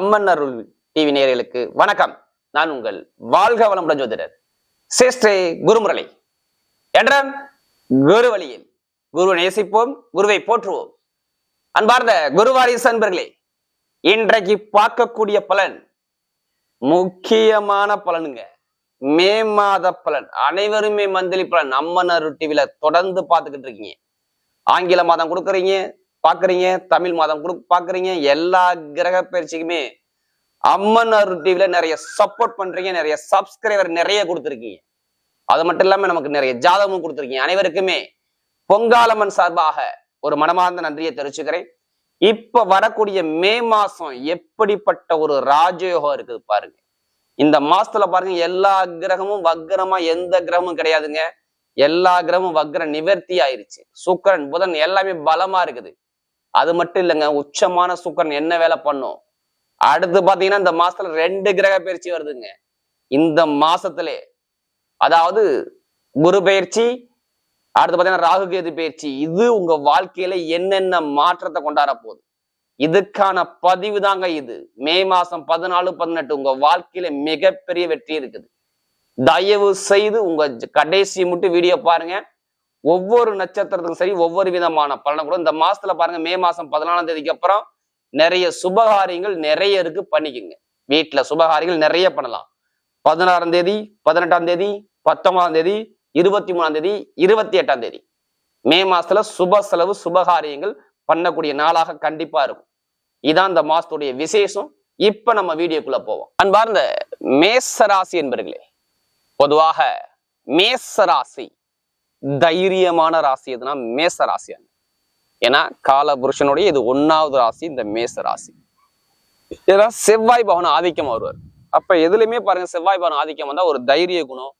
அம்மன் அருள் TV நேயர்களுக்கு வணக்கம். நான் உங்கள் வாழ்க வளமுடன் ஜோதிடர் சேஷ்டே குருமுரளி. என்ற குரு வழியில் குருவை நேசிப்போம் குருவை போற்றுவோம். அன்பார்ந்த குருவாரிசு அன்பர்களே இன்றைக்கு பார்க்கக்கூடிய பலன் முக்கியமான பலனுங்க. மே மாத பலன் அனைவருமே மந்திலி பலன் அம்மன் அருள் டிவில தொடர்ந்து பார்த்துக்கிட்டு இருக்கீங்க. ஆங்கில மாதம் கொடுக்குறீங்க பாக்குறீங்க தமிழ் மாதம் கொடு பாக்குறீங்க எல்லா கிரக பயிற்சிக்குமே அம்மன் அருள் டிவில நிறைய சப்போர்ட் பண்றீங்க நிறைய சப்ஸ்கிரைபர் நிறைய கொடுத்துருக்கீங்க. அது மட்டும் இல்லாம நமக்கு நிறைய ஜாதகமும் கொடுத்துருக்கீங்க. அனைவருக்குமே பொங்காலம்மன் சார்பாக ஒரு மனமார்ந்த நன்றியை தெரிவிச்சுக்கிறேன். இப்ப வரக்கூடிய மே மாசம் எப்படிப்பட்ட ஒரு ராஜயோகம் இருக்குது பாருங்க. இந்த மாசத்துல பாருங்க எல்லா கிரகமும் வக்ரமா எந்த கிரகமும் கிடையாதுங்க. எல்லா கிரகமும் வக்ர நிவர்த்தி ஆயிருச்சு. சுக்கரன் புதன் எல்லாமே பலமா இருக்குது. அது மட்டும் இல்லைங்க உச்சமான சுக்கரன் என்ன வேலை பண்ணும்? அடுத்து பாத்தீங்கன்னா இந்த மாசத்துல ரெண்டு கிரக பயிற்சி வருதுங்க. இந்த மாசத்திலே அதாவது குரு பயிற்சி அடுத்து பாத்தீங்கன்னா ராகு கேது பயிற்சி இது உங்க வாழ்க்கையில என்னென்ன மாற்றத்தை கொண்டாட போகுது? இதுக்கான பதிவு தாங்க இது. மே மாசம் பதினாலு பதினெட்டு உங்க வாழ்க்கையில மிகப்பெரிய வெற்றி இருக்குது. தயவு செய்து உங்க கடைசி மட்டும் வீடியோ பாருங்க. ஒவ்வொரு நட்சத்திரத்துக்கும் சரி ஒவ்வொரு விதமான பலனை கூட இந்த மாசத்துல பாருங்க மே மாசம் பதினாலாம் தேதிக்கு அப்புறம் நிறைய சுபகாரியங்கள் நிறைய இருக்கு பண்ணிக்கோங்க. வீட்டுல சுபகாரியங்கள் நிறைய பண்ணலாம். பதினாறாம் தேதி பதினெட்டாம் தேதி பத்தொன்பதாம் தேதி இருபத்தி மூணாம் தேதி இருபத்தி எட்டாம் தேதி. மே மாசத்துல சுப செலவு சுபகாரியங்கள் பண்ணக்கூடிய நாளாக கண்டிப்பா இருக்கும். இதான் இந்த மாசத்துடைய விசேஷம். இப்ப நம்ம வீடியோக்குள்ள போவோம். அன்பார்ந்த மேசராசி என்பர்களே பொதுவாக மேசராசி தைரியமான ராசி எதுனா மேசராசி அந்த ஏன்னா கால புருஷனுடைய இது ஒன்னாவது ராசி இந்த மேச ராசி. ஏன்னா செவ்வாய் பவன் ஆதிக்கம் வருவார். அப்ப எதுலையுமே பாருங்க செவ்வாய் பவன் ஆதிக்கம் வந்தா ஒரு தைரிய குணம்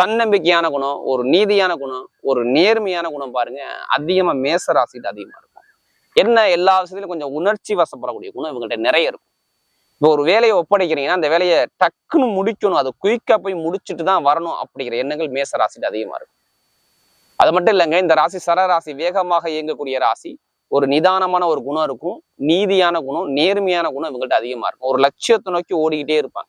தன்னம்பிக்கையான குணம் ஒரு நீதியான குணம் ஒரு நேர்மையான குணம் பாருங்க அதிகமா மேச ராசிட்டு அதிகமா இருக்கும். என்ன எல்லா விஷயத்திலும் கொஞ்சம் உணர்ச்சி வசப்படக்கூடிய குணம் இவங்கள்ட்ட நிறைய இருக்கும். இப்போ ஒரு வேலையை ஒப்படைக்கிறீங்கன்னா அந்த வேலையை டக்குன்னு முடிக்கணும் அதை குயிக்கா போய் முடிச்சுட்டு தான் வரணும் அப்படிங்கிற எண்ணங்கள் மேச ராசிட்டு அதிகமா இருக்கும். அது மட்டும் இல்லைங்க இந்த ராசி சரராசி வேகமாக இயங்கக்கூடிய ராசி ஒரு நிதானமான ஒரு குணம் இருக்கும் நீதியான குணம் நேர்மையான குணம் இவங்கள்ட்ட அதிகமா இருக்கும். ஒரு லட்சியத்தை நோக்கி ஓடிக்கிட்டே இருப்பாங்க.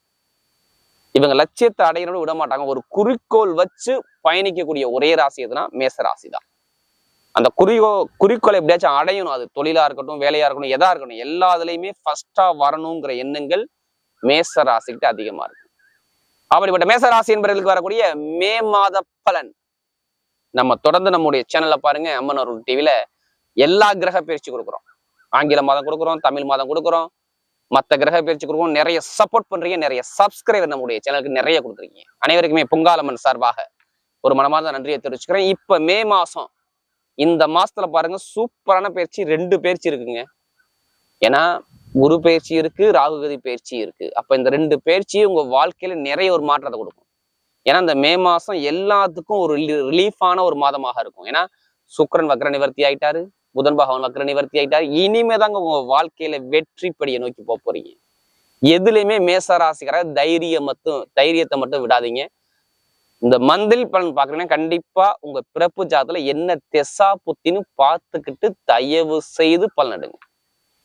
இவங்க லட்சியத்தை அடையணும் விட மாட்டாங்க. ஒரு குறிக்கோள் வச்சு பயணிக்கக்கூடிய ஒரே ராசி எதுனா மேச ராசி தான். அந்த குறிக்கோ குறிக்கோளை எப்படியாச்சும் அடையணும். அது தொழிலா இருக்கட்டும் வேலையா இருக்கட்டும் எதா இருக்கட்டும் எல்லா இதுலயுமே ஃபர்ஸ்டா வரணுங்கிற எண்ணங்கள் மேச ராசிக்கிட்ட அதிகமா இருக்கும். அப்படிப்பட்ட மேச ராசி என்பவர்களுக்கு வரக்கூடிய மே மாத பலன். நம்ம தொடர்ந்து நம்முடைய சேனல்ல பாருங்க அம்மன் அருள் எல்லா கிரக பயிற்சி கொடுக்குறோம். ஆங்கில மாதம் கொடுக்குறோம் தமிழ் மாதம் கொடுக்குறோம். மற்ற கிரக பயிற்சி கொடுக்குறோம். நிறைய சப்போர்ட் பண்றீங்க நிறைய சப்ஸ்கிரைபர் நம்முடைய சேனலுக்கு நிறைய கொடுத்துருக்கீங்க அனைவருக்குமே பொங்காலம்மன் சார்பாக ஒரு மனமார்ந்த நன்றியை தெரிவிச்சுக்கிறேன். இப்ப மே மாசம் இந்த மாசத்துல பாருங்க சூப்பரான பயிற்சி ரெண்டு பயிற்சி இருக்குங்க. ஏன்னா குரு பயிற்சி இருக்கு ராகுகதி பயிற்சி இருக்கு. அப்ப இந்த ரெண்டு பயிற்சியும் உங்க வாழ்க்கையில நிறைய ஒரு மாற்றத்தை கொடுக்கும். ஏன்னா இந்த மே மாசம் எல்லாத்துக்கும் ஒரு ரிலீஃபான ஒரு மாதமாக இருக்கும். ஏன்னா சுக்கிரன் வக்ர நிவர்த்தி ஆயிட்டாரு புதன் பகவான் வக்ர நிவர்த்தி ஆயிட்டாரு. இனிமே தாங்க உங்க வாழ்க்கையில வெற்றி படியை நோக்கி போக போறீங்க. எதுலையுமே மேசராசிக்கிற தைரியம் மட்டும் தைரியத்தை மட்டும் விடாதீங்க. இந்த மந்தில் பலன் பாக்குறீங்கன்னா கண்டிப்பா உங்க பிறப்பு ஜாதத்துல என்ன தெசா புத்தின்னு பார்த்துக்கிட்டு தயவு செய்து பலனிடுங்க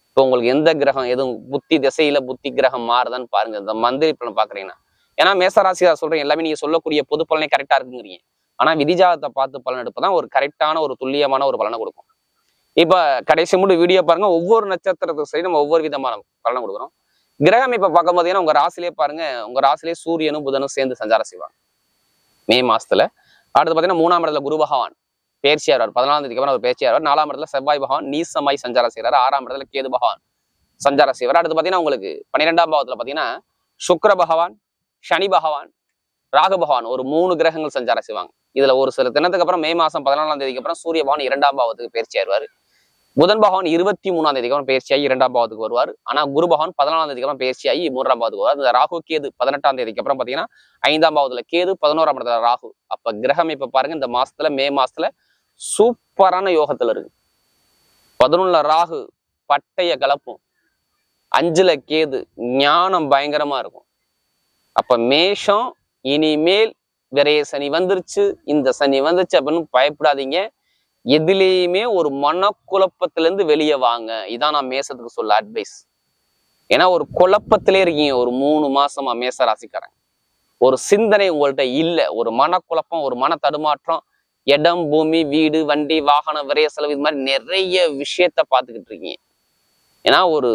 இப்போ உங்களுக்கு எந்த கிரகம் எதுவும் புத்தி திசையில புத்தி கிரகம் மாறுதான்னு பாருங்க. இந்த மந்திரி பலன் பாக்குறீங்கன்னா ஏன்னா மேசராசியா சொல்றீங்க எல்லாமே நீங்க சொல்லக்கூடிய பொது பலனே கரெக்டா இருக்குங்கிறீங்க. ஆனா விதிஜாதத்தை பார்த்து பலன் எடுப்பதான் ஒரு கரெக்டான ஒரு துல்லியமான ஒரு பலனை கொடுக்கும். இப்ப கடைசி மட்டும் வீடியோ பாருங்க ஒவ்வொரு நட்சத்திரத்துக்கு சரி நம்ம ஒவ்வொரு விதமான பலனை கொடுக்குறோம். கிரகம் இப்ப பார்க்கும் ஏன்னா உங்க ராசிலே பாருங்க உங்க ராசிலே சூரியனும் புதனும் சேர்ந்து சஞ்சாரம் செய்வாங்க. மே மாசத்துல. அடுத்து பாத்தீங்கன்னா மூணாம் இடத்துல குரு பகவான் பேர்ச்சியார் பதினாலாம் தேதிக்கு அப்புறம் அவர் நாலாம் இடத்துல செவ்வாய் பகவான் நீசமாய் சஞ்சாரம் செய்கிறார் ஆறாம் இடத்துல கேது பகவான் சஞ்சாரம் செய்வார். அடுத்து பாத்தீங்கன்னா உங்களுக்கு பன்னிரெண்டாம் பாவத்துல பாத்தீங்கன்னா சுக்கர பகவான் சனி பகவான் ராகு பகவான் ஒரு மூணு கிரகங்கள் சஞ்சாரம் செய்வாங்க. இதுல ஒரு சில தினத்துக்கு அப்புறம் மே மாசம் பதினாலாம் தேதிக்கு அப்புறம் சூரிய பகவான் இரண்டாம் பாவத்துக்கு பயிற்சி ஆயிடுவார். புதன் பகவான் இருபத்தி மூணாம் தேதிக்கு அப்புறம் பயிற்சியாகி இரண்டாம் பாவத்துக்கு வருவார். ஆனா குரு பகவான் பதினாலாம் தேதிக்கு அப்புறம் பயிற்சியாகி மூன்றாம் பாவத்துக்கு வருவார். இந்த ராகு கேது பதினெட்டாம் தேதிக்கு அப்புறம் பாத்தீங்கன்னா ஐந்தாம் பாவத்துல கேது பதினோராம் இடத்துல ராகு. அப்ப கிரகம் இப்ப பாருங்க இந்த மாசத்துல மே மாசத்துல சூப்பரான யோகத்துல இருக்கு. பதினொன்னுல ராகு பட்டைய கலப்பும் அஞ்சுல கேது ஞானம் பயங்கரமா இருக்கும். அப்ப மேஷம் இனிமேல் விரைய சனி வந்துருச்சு. இந்த சனி வந்துருச்சு அப்படின்னு பயப்படாதீங்க. எதுலேயுமே ஒரு மனக்குழப்பத்திலேருந்து வெளியே வாங்க. இதான் நான் மேசத்துக்கு சொல்ல அட்வைஸ் ஏன்னா ஒரு குழப்பத்திலே இருக்கீங்க. ஒரு மூணு மாசமா மேச ராசிக்காரங்க. ஒரு சிந்தனை உங்கள்கிட்ட இல்லை. ஒரு மனக்குழப்பம் ஒரு மன தடுமாற்றம் இடம் பூமி வீடு வண்டி வாகனம் விரைய செலவு இது மாதிரி நிறைய விஷயத்த பார்த்துக்கிட்டு இருக்கீங்க. ஏன்னா ஒரு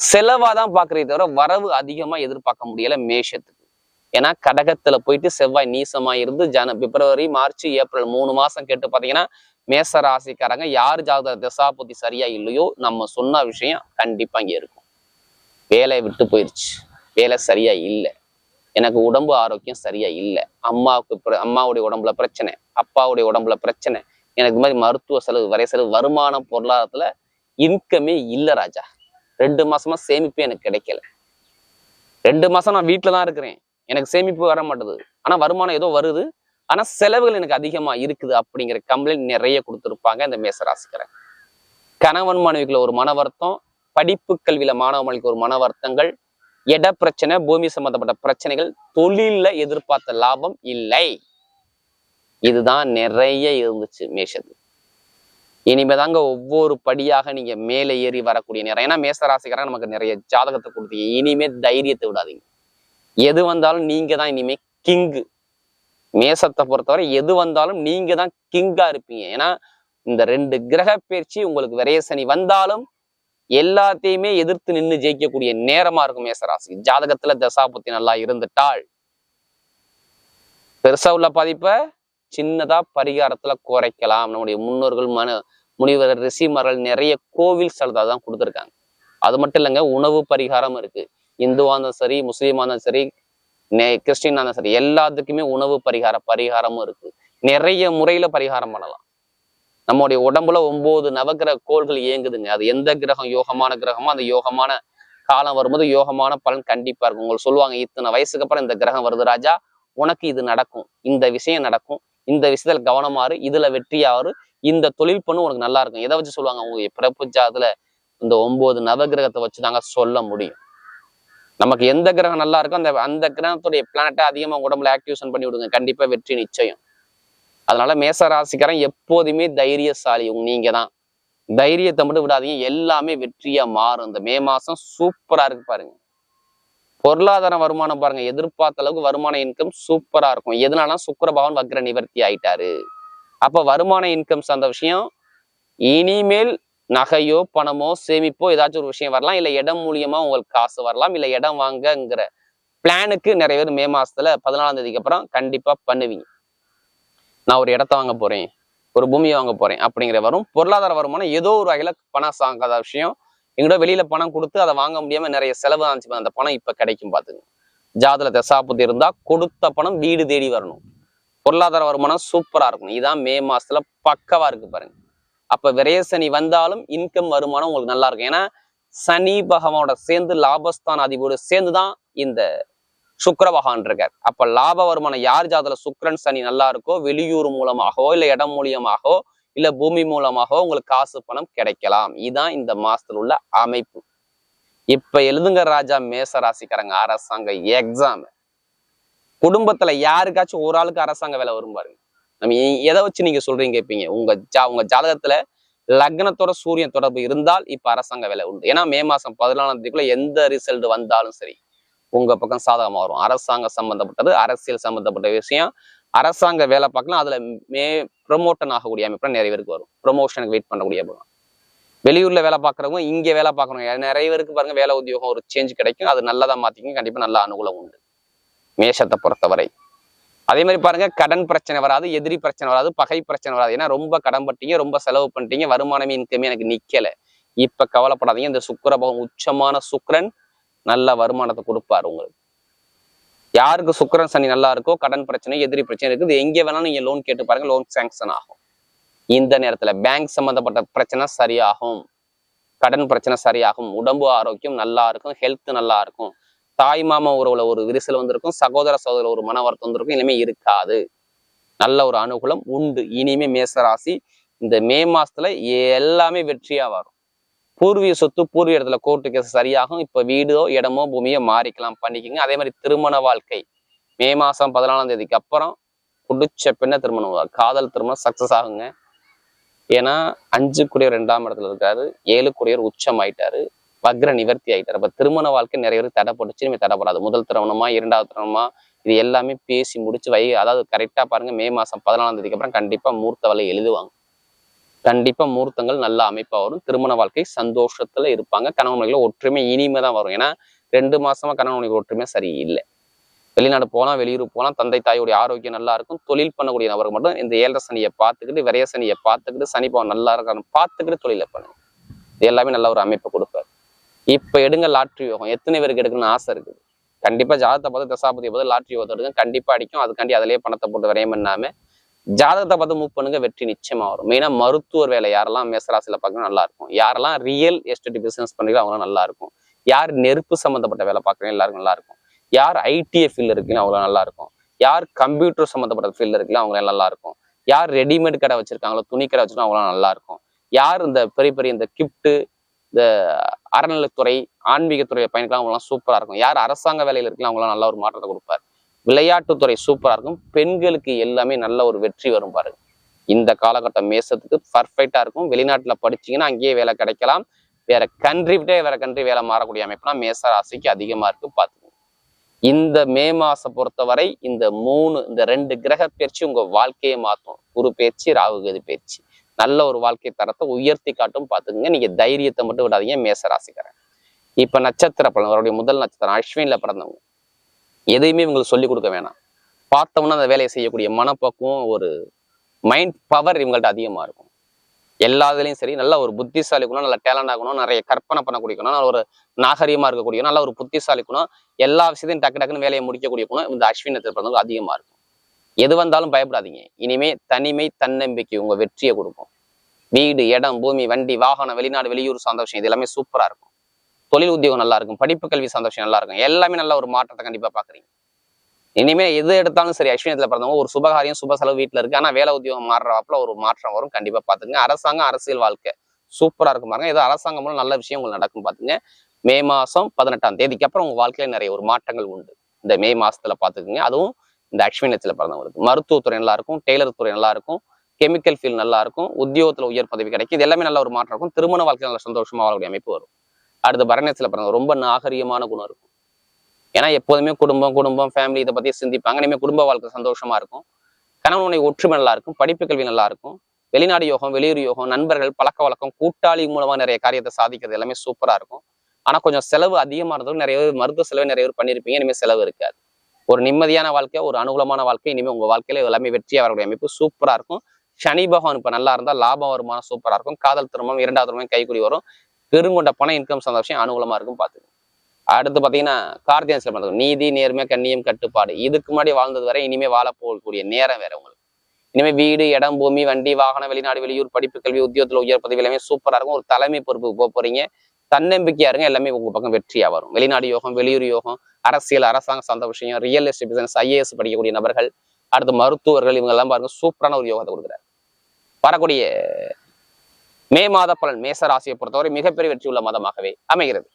செலவா தான் பாக்குறதே தவிர வரவு அதிகமா எதிர்பார்க்க முடியல மேஷத்துக்கு. ஏன்னா கடகத்துல போயிட்டு செவ்வாய் நீசமா இருந்து ஜன பிப்ரவரி மார்ச் ஏப்ரல் மூணு மாசம் கேட்டு பாத்தீங்கன்னா மேச ராசிக்காரங்க யார் ஜாதக தசாபுத்தி சரியா இல்லையோ நம்ம சொன்ன விஷயம் கண்டிப்பா இங்க இருக்கும். வேலை விட்டு போயிருச்சு. வேலை சரியா இல்லை. எனக்கு உடம்பு ஆரோக்கியம் சரியா இல்லை. அம்மாவுக்கு அம்மாவுடைய உடம்புல பிரச்சனை அப்பாவுடைய உடம்புல பிரச்சனை. எனக்கு மாதிரி மருத்துவ செலவு வரை செலவு வருமானம் பொருளாதாரத்துல இன்கமே இல்லை ராஜா. ரெண்டு மாசமா சேமிப்பு எனக்கு கிடைக்கல. ரெண்டு மாசம் நான் வீட்டில தான் இருக்கிறேன். எனக்கு சேமிப்பு வர மாட்டேது. ஆனா வருமானம் ஏதோ வருது. ஆனா செலவுகள் எனக்கு அதிகமா இருக்குது அப்படிங்கிற கம்ப்ளைண்ட் நிறைய கொடுத்துருப்பாங்க இந்த மேசராசிக்கிறேன் கணவன் மனைவிக்குள்ள ஒரு மன வருத்தம் படிப்பு கல்வியில மாணவ மனைவிக்கு ஒரு மன வருத்தங்கள் இட பிரச்சனை பூமி சம்பந்தப்பட்ட பிரச்சனைகள் தொழில எதிர்பார்த்த லாபம் இல்லை. இதுதான் நிறைய இருந்துச்சு மேஷத்து இனிமேதாங்க ஒவ்வொரு படியாக நீங்க மேலே ஏறி வரக்கூடிய நேரம். ஏன்னா மேசராசிக்காரங்க நமக்கு நிறைய ஜாதகத்தை கொடுத்தீங்க. இனிமே தைரியத்தை விடாதீங்க. எது வந்தாலும் நீங்க தான் இனிமே கிங்கு மேசத்தை பொறுத்தவரை எது வந்தாலும் நீங்க தான் கிங்கா இருப்பீங்க. ஏன்னா இந்த ரெண்டு கிரக பயிற்சி உங்களுக்கு விரேசனி வந்தாலும் எல்லாத்தையுமே எதிர்த்து நின்று ஜெயிக்கக்கூடிய நேரமா இருக்கும் மேசராசி. ஜாதகத்துல தசாபுத்தி நல்லா இருந்துட்டாள் பெருசா உள்ள பாதிப்பை சின்னதா பரிகாரத்துல குறைக்கலாம். நம்முடைய முன்னோர்கள் மன முனிவர் ரிஷிமார்கள் நிறைய கோவில் ஸ்தலத்தை தான் கொடுத்துருக்காங்க. அது மட்டும் இல்லைங்க உணவு பரிகாரம் இருக்கு. இந்துவா இருந்தாலும் சரி முஸ்லீமா இருந்தாலும் சரி நே கிறிஸ்டினா இருந்தாலும் சரி எல்லாத்துக்குமே உணவு பரிகார பரிகாரமும் இருக்கு. நிறைய முறையில பரிகாரம் பண்ணலாம். நம்முடைய உடம்புல ஒன்பது நவகிரக கோள்கள் இயங்குதுங்க. அது எந்த கிரகம் யோகமான கிரகமோ அந்த யோகமான காலம் வரும்போது யோகமான பலன் கண்டிப்பா இருக்கும். உங்களுக்கு சொல்லுவாங்க இத்தனை வயசுக்கு அப்புறம் இந்த கிரகம் வருது ராஜா உனக்கு இது நடக்கும். இந்த விஷயம் நடக்கும். இந்த விஷயத்துல கவனமாறு இதுல வெற்றியாறு இந்த தொழில் பண்ணு உனக்கு நல்லா இருக்கும். எதை வச்சு சொல்லுவாங்க? அவங்க பிறப்பு ஜாதத்துல இந்த ஒன்பது நவகிரகத்தை வச்சு தாங்க சொல்ல முடியும். நமக்கு எந்த கிரகம் நல்லா இருக்கோ அந்த அந்த கிரகத்துடைய பிளானட்டை அதிகமா உடம்புல ஆக்டிவேஷன் பண்ணி விடுங்க. கண்டிப்பா வெற்றி நிச்சயம். அதனால மேச ராசிக்காரன் எப்போதுமே தைரியசாலி. உங்க நீங்க தான். தைரியத்தை மட்டும் விடாதீங்க. எல்லாமே வெற்றியா மாறும். இந்த மே மாசம் சூப்பரா இருக்கு பாருங்க. பொருளாதார வருமானம் பாருங்க எதிர்பார்த்த அளவுக்கு வருமான இன்கம் சூப்பரா இருக்கும். எதனால சுக்கிர வக்ர நிவர்த்தி ஆயிட்டாரு. அப்ப வருமான இன்கம் சார்ந்த விஷயம் இனிமேல் நகையோ பணமோ சேமிப்போ ஏதாச்சும் ஒரு விஷயம் வரலாம். இல்ல இடம் மூலியமா உங்களுக்கு காசு வரலாம். இல்ல இடம் வாங்கங்கிற பிளானுக்கு நிறைய பேர் மே மாசத்துல பதினாலாம் தேதிக்கு அப்புறம் கண்டிப்பா பண்ணுவீங்க. நான் ஒரு இடத்த வாங்க போறேன் ஒரு பூமியை வாங்க போறேன் அப்படிங்கிற வரும். பொருளாதார வருமானம் ஏதோ ஒரு வகையில பணம் சாங்காத விஷயம். எங்கிட்ட வெளியில பணம் கொடுத்து அதை வாங்க முடியாம நிறைய செலவு ஆச்சு. அந்த பணம் இப்ப கிடைக்கும் பாத்துங்க. ஜாதல தசாபுத்தி இருந்தா கொடுத்த பணம் வீடு தேடி வரணும். பொருளாதார வருமானம் சூப்பரா இருக்கும் இதான் மே மாசத்துல பக்கவா இருக்கு பாருங்க. அப்ப விரயசனி வந்தாலும் இன்கம் வருமானம் உங்களுக்கு நல்லா இருக்கும். ஏன்னா சனி பகவானோட சேர்ந்து லாபஸ்தான அதிபரோட சேர்ந்து தான் இந்த சுக்கர பகவான் இருக்கார். அப்ப லாப வருமானம் யார் ஜாதல சுக்கரன் சனி நல்லா இருக்கோ வெளியூர் மூலமாகவோ இல்ல இடம் மூலியமாகவோ இல்ல பூமி மூலமாகவோ உங்களுக்கு காசு பணம் கிடைக்கலாம். இதுதான் இந்த மாசத்துல உள்ள அமைப்பு. இப்ப எழுதுங்க ராஜா மேச ராசிக்காரங்க அரசாங்க எக்ஸாம் குடும்பத்துல யாருக்காச்சும் ஒரு ஆளுக்கு அரசாங்க வேலை வரும் பாருங்க. நம்ம எதை வச்சு நீங்க சொல்றீங்க கேட்பீங்க உங்க ஜா உங்க ஜாதகத்துல லக்னத்தோட சூரியன் தொடர்பு இருந்தால் இப்ப அரசாங்க வேலை உண்டு. ஏன்னா மே மாசம் பதினாலாம் தேதிக்குள்ள எந்த ரிசல்ட் வந்தாலும் சரி உங்க பக்கம் சாதகமா வரும். அரசாங்க சம்பந்தப்பட்டது அரசியல் சம்பந்தப்பட்ட விஷயம் அரசாங்க வேலை பார்க்கலாம். அதுல மே ப்ரொமோஷன் ஆகக்கூடிய அமைப்பு நிறைய பேருக்கு வரும். ப்ரொமோஷனுக்கு வெயிட் பண்ணக்கூடிய அமைப்பு. வெளியூர்ல வேலை பார்க்குறவங்க இங்க வேலை பார்க்குறவங்க நிறைய பேருக்கு பாருங்க வேலை உத்தியோகம் ஒரு சேஞ்ச் கிடைக்கும். அது நல்லதா மாத்திக்கும் கண்டிப்பா நல்ல அனுகூலம் உண்டு. மேஷத்தை பொறுத்தவரை. அதே மாதிரி பாருங்க கடன் பிரச்சனை வராது எதிரி பிரச்சனை வராது பகை பிரச்சனை வராது. ஏன்னா ரொம்ப கடன் பட்டீங்க ரொம்ப செலவு பண்ணிட்டீங்க வருமானமே இன்கமே எனக்கு நிக்கல. இப்ப கவலைப்படாதீங்க. இந்த சுக்கிரபகம் உச்சமான சுக்கரன் நல்ல வருமானத்தை கொடுப்பாரு உங்களுக்கு. யாருக்கு சுக்கிரன் சனி நல்லா இருக்கோ கடன் பிரச்சனை எதிரி பிரச்சனை இருக்குது எங்க வேணாலும் நீங்க லோன் கேட்டு பாருங்க லோன் சாங்ஷன் ஆகும். இந்த நேரத்துல பேங்க் சம்பந்தப்பட்ட பிரச்சனை சரியாகும். கடன் பிரச்சனை சரியாகும். உடம்பு ஆரோக்கியம் நல்லா இருக்கும் ஹெல்த் நல்லா இருக்கும். தாய் மாமா உறவுல ஒரு விரிசல் வந்திருக்கும் சகோதர சகோதர ஒரு மன வருத்தம் வந்திருக்கும் இனிமே இருக்காது. நல்ல ஒரு அனுகூலம் உண்டு. இனிமே மேசராசி இந்த மே மாசத்துல எல்லாமே வெற்றியா வரும். பூர்வீக சொத்து பூர்வீக இடத்துல கோர்ட்டு கேஸ் சரியாகும். இப்போ வீடோ இடமோ பூமியோ மாறிக்கலாம். பண்ணிக்கோங்க. அதே மாதிரி திருமண வாழ்க்கை. மே மாதம் பதினாலாம் தேதிக்கு அப்புறம் பிடிச்ச பெண்ணை திருமணம் காதல் திருமணம் சக்ஸஸ் ஆகுங்க. ஏன்னா அஞ்சு குடியர் ரெண்டாம் இடத்துல இருக்காரு. ஏழு குடியர் உச்சம் ஆயிட்டாரு. வக்ர நிவர்த்தி ஆயிட்டார். அப்போ திருமண வாழ்க்கை நிறைய பேர் தடைப்பட்டுச்சு இனிமே தடைப்படாது முதல் திருமணமா இரண்டாவது திருமணமா இது எல்லாமே பேசி முடிச்சு வை. அதாவது கரெக்டாக பாருங்க. மே மாதம் பதினாலாம் தேதிக்கு அப்புறம் கண்டிப்பாக மூர்த்த வலை எழுதுவாங்க. கண்டிப்பா மூர்த்தங்கள் நல்ல அமைப்பா வரும். திருமண வாழ்க்கை சந்தோஷத்துல இருப்பாங்க. கணவன்களை ஒற்றுமை இனிமே தான் வரும். ஏன்னா ரெண்டு மாசமா கணவன் மனைவி ஒற்றுமை சரியில்லை. வெளிநாடு போனா வெளியூர் போனா தந்தை தாயுடைய ஆரோக்கியம் நல்லா இருக்கும். தொழில் பண்ணக்கூடிய நபர்கள் மட்டும் இந்த ஏழரை சனியை பார்த்துக்கிட்டு விரைய சனியை பார்த்துக்கிட்டு சனி பவன் நல்லா இருக்கான்னு பார்த்துக்கிட்டு தொழிலை பண்ணுங்க. இது எல்லாமே நல்ல ஒரு அமைப்பை கொடுப்பாரு. இப்ப எடுங்க லாட்ரி யோகம் எத்தனை பேருக்கு எடுக்கணும்னு ஆசை இருக்குது? கண்டிப்பா ஜாதகத்தை பார்த்து தசாபதியை பார்த்து லாட்ரி யோகத்தை எடுங்க. கண்டிப்பா அடிக்கும். அதுக்காண்டி அதிலேயே பணத்தை போட்டு விரையம் பண்ணாமல் ஜாதகத்தை பார்த்து மூவ் பண்ணுங்க வெற்றி நிச்சயமா வரும். மெயினா மருத்துவர் வேலை யாரெல்லாம் மேசராசியில பார்க்கணும் நல்லா இருக்கும் யாரெல்லாம் ரியல் எஸ்டேட் பிசினஸ் பண்றீங்களோ அவங்க நல்லா இருக்கும் யார் நெருப்பு சம்பந்தப்பட்ட வேலை பார்க்குறீங்க எல்லாருக்கும் நல்லா இருக்கும் யார் ஐடிஐ ஃபீல்டு இருக்குன்னு அவங்க நல்லா இருக்கும் யார் கம்ப்யூட்டர் சம்மந்தப்பட்ட ஃபீல்டு இருக்குல்ல அவங்க நல்லா இருக்கும் யார் ரெடிமேட் கடை வச்சிருக்காங்களோ துணி கடை வச்சிருக்காங்க அவங்களாம் நல்லா இருக்கும் யார் இந்த பெரிய பெரிய இந்த கிஃப்ட்டு இந்த அறநிலைத்துறை ஆன்மீகத்துறை பயணிக்கலாம் அவங்களாம் சூப்பரா இருக்கும். யார் அரசாங்க வேலையில் இருக்கலாம் அவங்களாம் நல்ல ஒரு மாற்றத்தை கொடுப்பார். விளையாட்டுத்துறை சூப்பரா இருக்கும். பெண்களுக்கு எல்லாமே நல்ல ஒரு வெற்றி வரும் பாருங்க. இந்த காலகட்டம் மேசத்துக்கு பர்ஃபெக்டா இருக்கும். வெளிநாட்டுல படிச்சீங்கன்னா அங்கேயே வேலை கிடைக்கலாம். வேற கண்ட்ரி விட்டே வேற கண்ட்ரி வேலை மாறக்கூடிய அமைப்புனா மேச ராசிக்கு அதிகமா இருக்கு பார்த்துக்கோங்க. இந்த மே மாதம் பொறுத்தவரை இந்த மூணு இந்த ரெண்டு கிரக பயிற்சி உங்க வாழ்க்கையை மாத்தும் குரு பேச்சு ராகுகதி பேச்சு நல்ல ஒரு வாழ்க்கை தரத்தை உயர்த்தி காட்டும் பார்த்துக்கோங்க. நீங்க தைரியத்தை மட்டும் விடாதீங்க மேச ராசிக்காரன் இப்ப நட்சத்திர பலன் அவருடைய முதல் நட்சத்திரம் அஸ்வினில் பிறந்தவங்க. எதையுமே இவங்களுக்கு சொல்லிக் கொடுக்க வேணாம். பார்த்தோம்னா அந்த வேலையை செய்யக்கூடிய மனப்பக்குவம் ஒரு மைண்ட் பவர் இவங்கள்ட்ட அதிகமா இருக்கும். எல்லா இதுலயும் சரி நல்ல ஒரு புத்திசாலி குணம் நல்ல டேலண்ட் ஆகணும் நிறைய கற்பனை பண்ணக்கூடிய குணம் நல்ல ஒரு நாகரிகமா இருக்கக்கூடிய நல்ல ஒரு புத்திசாலி குணம் எல்லா விஷயத்தையும் டக்கு டக்குன்னு வேலையை முடிக்கக்கூடிய குணம் இந்த அஸ்வினத்தை பிறந்தவங்க அதிகமா இருக்கும். எது வந்தாலும் பயப்படாதீங்க. இனிமே தனிமை தன்னம்பிக்கை உங்க வெற்றியை கொடுக்கும். வீடு இடம் பூமி வண்டி வாகனம் வெளிநாடு வெளியூர் சார்ந்த விஷயம் இது எல்லாமே சூப்பரா இருக்கும். தொழில் உத்தியோகம் நல்லா இருக்கும் படிப்பு கல்வி சந்தோஷம் நல்லா இருக்கும் எல்லாமே நல்ல ஒரு மாற்றத்தை கண்டிப்பா பாக்குறீங்க. இனிமே எது எடுத்தாலும் சரி அஸ்வினத்துல பிறந்தவங்க ஒரு சுபகாரியம் சுப செலவு வீட்டுல இருக்கு. ஆனா வேலை உத்தியோகம் மாறுறப்பல ஒரு மாற்றம் வரும். கண்டிப்பா பாத்துங்க அரசாங்கம் அரசியல் வாழ்க்கை சூப்பரா இருக்கும் பாருங்க. ஏதோ அரசாங்கம் மூலம் நல்ல விஷயம் உங்களுக்கு நடக்கும் பாத்துங்க மே மாசம் பதினெட்டாம் தேதிக்கு அப்புறம் உங்க வாழ்க்கையில நிறைய ஒரு மாற்றங்கள் உண்டு. இந்த மே மாசத்துல பாத்துக்குங்க. அதுவும் இந்த அஸ்வினத்துல பிறந்தவங்களுக்கு. மருத்துவத்துறை நல்லா இருக்கும் டெய்லர் துறை நல்லா இருக்கும் கெமிக்கல் ஃபீல் நல்லா இருக்கும் உத்தியோகத்துல உயர் பதவி கிடைக்கும். இது எல்லாமே நல்ல ஒரு மாற்றம் இருக்கும். திருமண வாழ்க்கை நல்ல சந்தோஷமா வாழக்கூடிய அமைப்பு வரும். அடுத்து பரணத்துல பிறந்த ரொம்ப நாகரிகமான குணம் இருக்கும். ஏன்னா எப்போதுமே குடும்பம் குடும்பம் ஃபேமிலி இதை பத்தி சிந்திப்பாங்க. இனிமேல் குடும்ப வாழ்க்கை சந்தோஷமா இருக்கும். கணவன் ஒற்றுமை நல்லா இருக்கும். படிப்பு கல்வி நல்லா இருக்கும். வெளிநாடு யோகம் வெளியூர் யோகம் நண்பர்கள் பழக்க வழக்கம் கூட்டாளி மூலமா நிறைய காரியத்தை சாதிக்கிறது எல்லாமே சூப்பரா இருக்கும். ஆனா கொஞ்சம் செலவு அதிகமா இருந்தது நிறைய பேர் மருத்துவ செலவு நிறைய பேர் பண்ணியிருப்பீங்க இனிமேல் செலவு இருக்காது. ஒரு நிம்மதியான வாழ்க்கை ஒரு அனுகூலமான வாழ்க்கை இனிமே உங்க வாழ்க்கையில எல்லாமே வெற்றியாக வரக்கூடிய அமைப்பு சூப்பரா இருக்கும். சனி பகவான் இப்ப நல்லா இருந்தா லாபம் வருமானம் சூப்பரா இருக்கும். காதல் திருமணம் இரண்டாவது திருமணம் கைக்குடி வரும். பெருங்கொண்ட பணம் இன்கம் சார்ந்த விஷயம் அனுகூலமா இருக்கும் பாத்துக்கோங்க அடுத்து பாத்தீங்கன்னா கார்த்தியான்ஸ்ல பண்ணுறது நீதி நேர்மை கண்ணியம் கட்டுப்பாடு. இதுக்கு முன்னாடி வாழ்ந்தது வரை இனிமே வாழ போகக்கூடிய நேரம் வேற உங்களுக்கு. இனிமே வீடு இடம் பூமி வண்டி வாகனம் வெளிநாடு வெளியூர் படிப்பு கல்வி உத்தியோகத்துல உயர் பதவி எல்லாமே சூப்பரா இருக்கும். ஒரு தலைமை பொறுப்புக்கு போக போறீங்க. தன்னம்பிக்கையா இருங்க. எல்லாமே உங்க பக்கம் வெற்றியா வரும். வெளிநாடு யோகம் வெளியூர் யோகம் அரசியல் அரசாங்க சார்ந்த விஷயம் ரியல் எஸ்டேட் பிசினஸ் ஐஏஎஸ் படிக்கக்கூடிய நபர்கள் அடுத்து மருத்துவர்கள் இவங்க எல்லாம் பாருங்க சூப்பரான ஒரு யோகத்தை கொடுக்குறாரு. வரக்கூடிய மே மாத பலன் மேசராசியை பொறுத்தவரை மிகப்பெரிய வெற்றி உள்ள மாதமாகவே அமைகிறது.